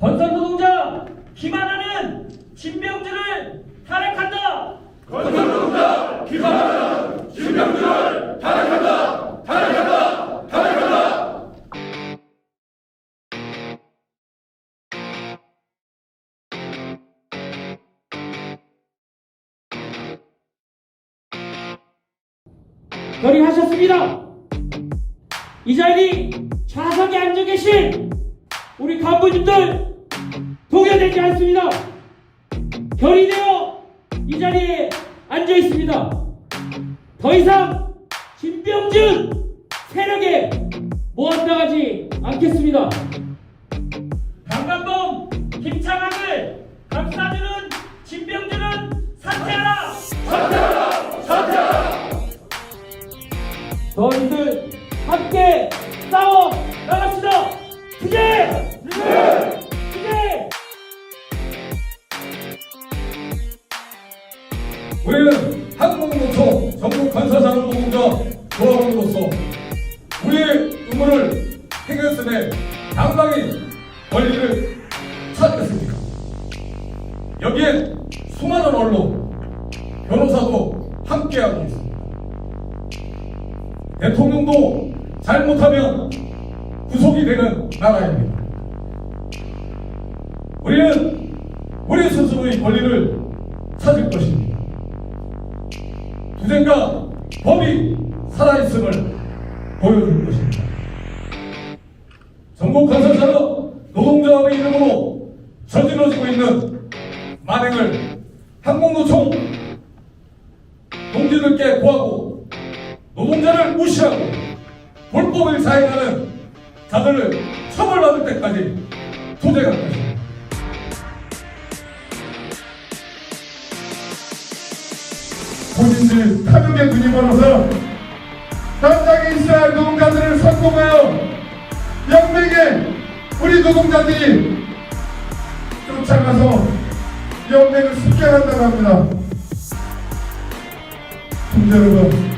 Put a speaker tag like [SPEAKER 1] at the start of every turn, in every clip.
[SPEAKER 1] 건설 노동자 김하나는 진병준을 탄핵한다. 결의하셨습니다. 이 자리 좌석에 앉아 계신 우리 간부님들 동요되지 않습니다. 결의되어 이 자리에 앉아 있습니다. 더 이상 진병준 세력에 모아나가지 않겠습니다. 강간범 김창학을 감싸주는 진병준은
[SPEAKER 2] 우리는 한국노총 전국 간사자원 노동자 조합원으로서 우리의 의무를 행했음에 당당히 권리를 찾겠습니다. 여기에 수많은 언론, 변호사도 함께하고 있습니다. 대통령도 잘못하면 구속이 되는 나라입니다. 우리는 우리 스스로의 권리를 찾을 것입니다. 투쟁과 법이 살아있음을 보여줄 것입니다. 전국 건설산업 노동조합의 이름으로 저질러지고 있는 만행을 한국노총 동지들께 구하고 노동자를 무시하고 불법을 사행하는 자들을 처벌받을 때까지 투쟁할 것입니다.
[SPEAKER 3] 본인들 타격에 눈이 멀어서 있어야 할 노동자들을 선동하여 연맹에 우리 노동자들이 쫓아가서 연맹을 습격한다고 합니다. 총재 여러분,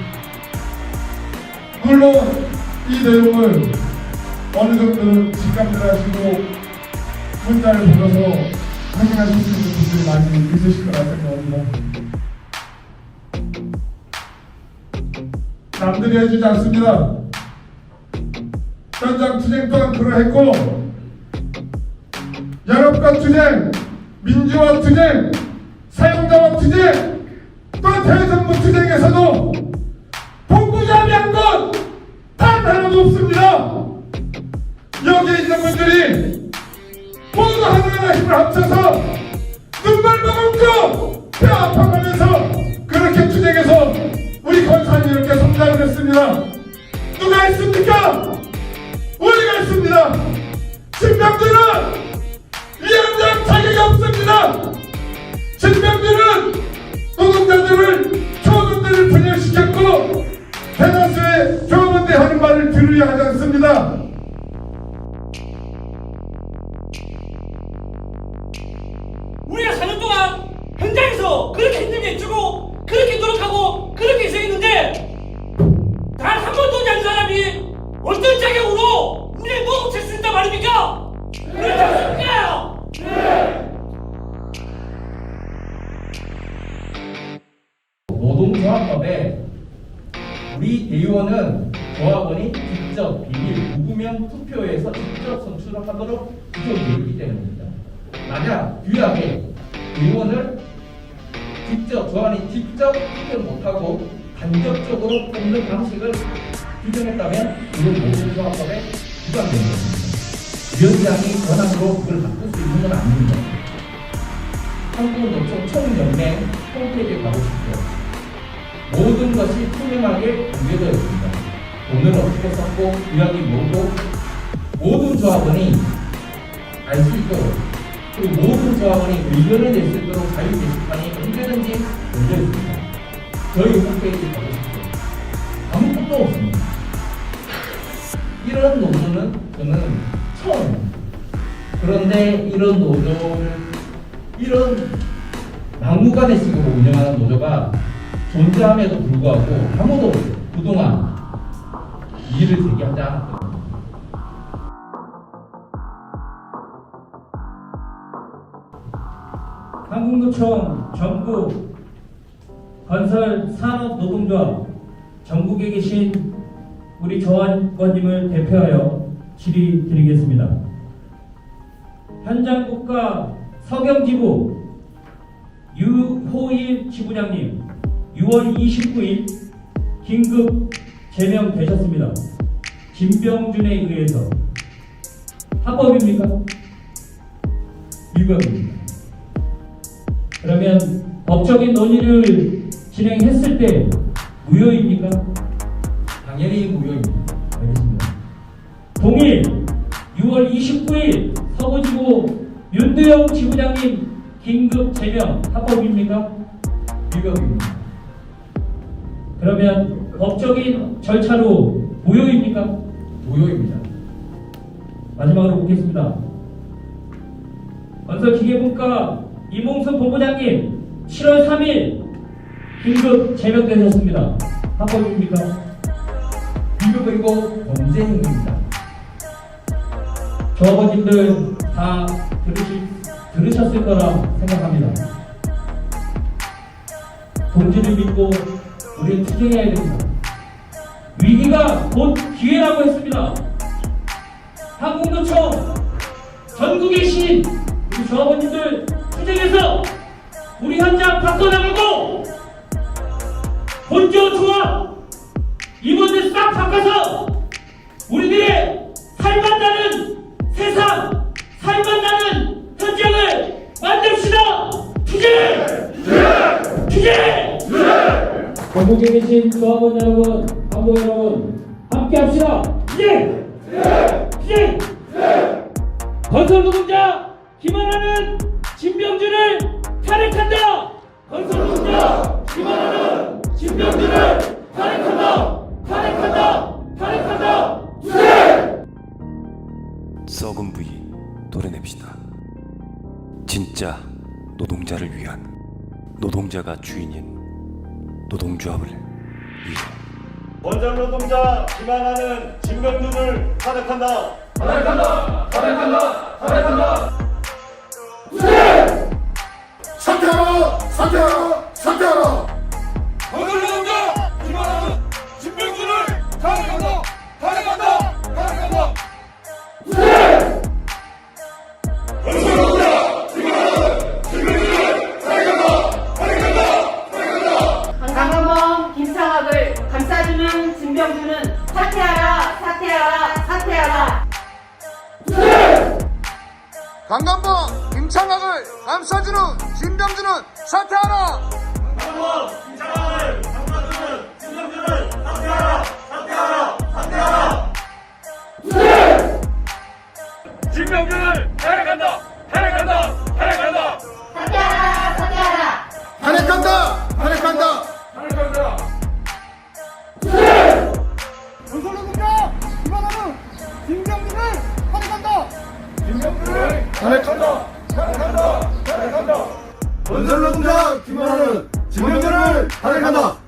[SPEAKER 3] 물론 이 내용을 어느 정도는 직감들 하시고 문자를 보면서 확인하실 수 있는 분들이 많이 있으실 거라 생각합니다. 남들이 해주지 않습니다. 현장 투쟁 또한 그러했고 연합과 투쟁, 민주화 투쟁, 사용자와 투쟁, 또 대정부 투쟁에서도 본부자비한 것단 하나도 없습니다. 여기에 있는 분들이 모두 하나하나 힘을 합쳐서 그렇게
[SPEAKER 1] 힘들게 해주고 그렇게 노력하고 그렇게 희생했는데 단 한 번도 않은 사람이 어떤 자격으로 우리의 노동 칠수 있단 말입니까? 그렇지 않습니까?
[SPEAKER 4] 노동조합법에 우리 대의원은 조합원이 직접 비밀 무구명 투표에서 직접 선출을 하도록 구조되어 있기 때문입니다. 만약 유약에 의원을 직접 조합원이 직접 투표를 못하고 간접적으로 뽑는 방식을 규정했다면 이건 노동조합법에 위반되는 겁니다. 위원장이 권한으로 그걸 바꿀 수 있는 건 아닙니다. 한국 노총 총연맹 홈페이지에 가보십시오. 모든 것이 투명하게 공개되어 있습니다. 돈을 어떻게 썼고 유학이 뭐고 모든 조합원이 알 수 있도록 그리고 모든 조합원이 의견을 낼 수 있도록 자유 게시판이 언제든지 열려 있습니다. 저희 홈페이지 가보십시오. 아무 것도 없습니다. 이런 노조는 저는 처음 그런데 이런 노조를 이런 막무가내 식으로 운영하는 노조가 존재함에도 불구하고 아무도 그동안 이의를 제기하지 않았거든요.
[SPEAKER 1] 한국노총 전국 건설 산업 노동조합 전국에 계신 우리 조한권님을 대표하여 질의 드리겠습니다. 현장 국가 서경지부 유호일 지부장님 6월 29일 긴급 제명되셨습니다. 김병준에 의해서 합법입니까? 위법입니다. 그러면 법적인 논의를 진행했을 때 무효입니까?
[SPEAKER 4] 당연히 무효입니다.
[SPEAKER 1] 알겠습니다. 동일 6월 29일 서부지구 윤두영 지부장님 긴급 제명 합법입니까?
[SPEAKER 4] 위법입니다.
[SPEAKER 1] 그러면 법적인 절차로 무효입니까?
[SPEAKER 4] 무효입니다.
[SPEAKER 1] 마지막으로 묻겠습니다. 건설기계분과 이몽수 본부장님 7월 3일 긴급 제명되셨습니다. 합법입니까?
[SPEAKER 4] 위법이고 범죄 행위입니다.
[SPEAKER 1] 조합원님들 다 들으시, 들으셨을 거라 생각합니다. 동지를 믿고 우리는 투쟁해야 됩니다. 위기가 곧 기회라고 했습니다. 한국노총 전국에 계신 우리 조합원님들 투쟁해서 우리 현장 바꿔나가고 본조 조합 임원들 싹 바꿔서 우리들의 살만나는 세상, 살만나는 현장을 만듭시다. 투쟁! 투쟁! 전국에 계신 조합원 여러분, 간부 여러분, 함께 합시다. 투쟁! 투쟁! 건설 노동자 김하나는 진병준을 탄핵한다. 건설노동자 김하나는 진병준을 탄핵한다. 탄핵한다. 탄핵한다.
[SPEAKER 5] 썩은 부위 도려냅시다. 진짜 노동자를 위한 노동자가 주인인 노동조합을 위해
[SPEAKER 6] 원전 노동자 김하나는 진병준을 탄핵한다.
[SPEAKER 3] 사퇴하라! 사퇴하라! 사퇴하라!
[SPEAKER 6] 노동자 김하나는 진병준을 탄핵한다. 탄핵한다. 탄핵한다.
[SPEAKER 7] 강한범 김창학을 감싸주는 진병준은 사퇴하라 사퇴하라 사퇴하라
[SPEAKER 8] 강간범 김창학을 감싸주는 진병준은 사퇴하라!
[SPEAKER 6] 진병준을 탄핵한다. 탄핵한다. 탄핵한다.
[SPEAKER 7] 사퇴하라 사퇴하라
[SPEAKER 8] 탄핵한다! 탄핵한다!
[SPEAKER 3] 건설노동자 김하나는 김병준을 탄핵한다! 김병준을 탄핵한다! 건설노동자 김하나는 진병준을 탄핵한다!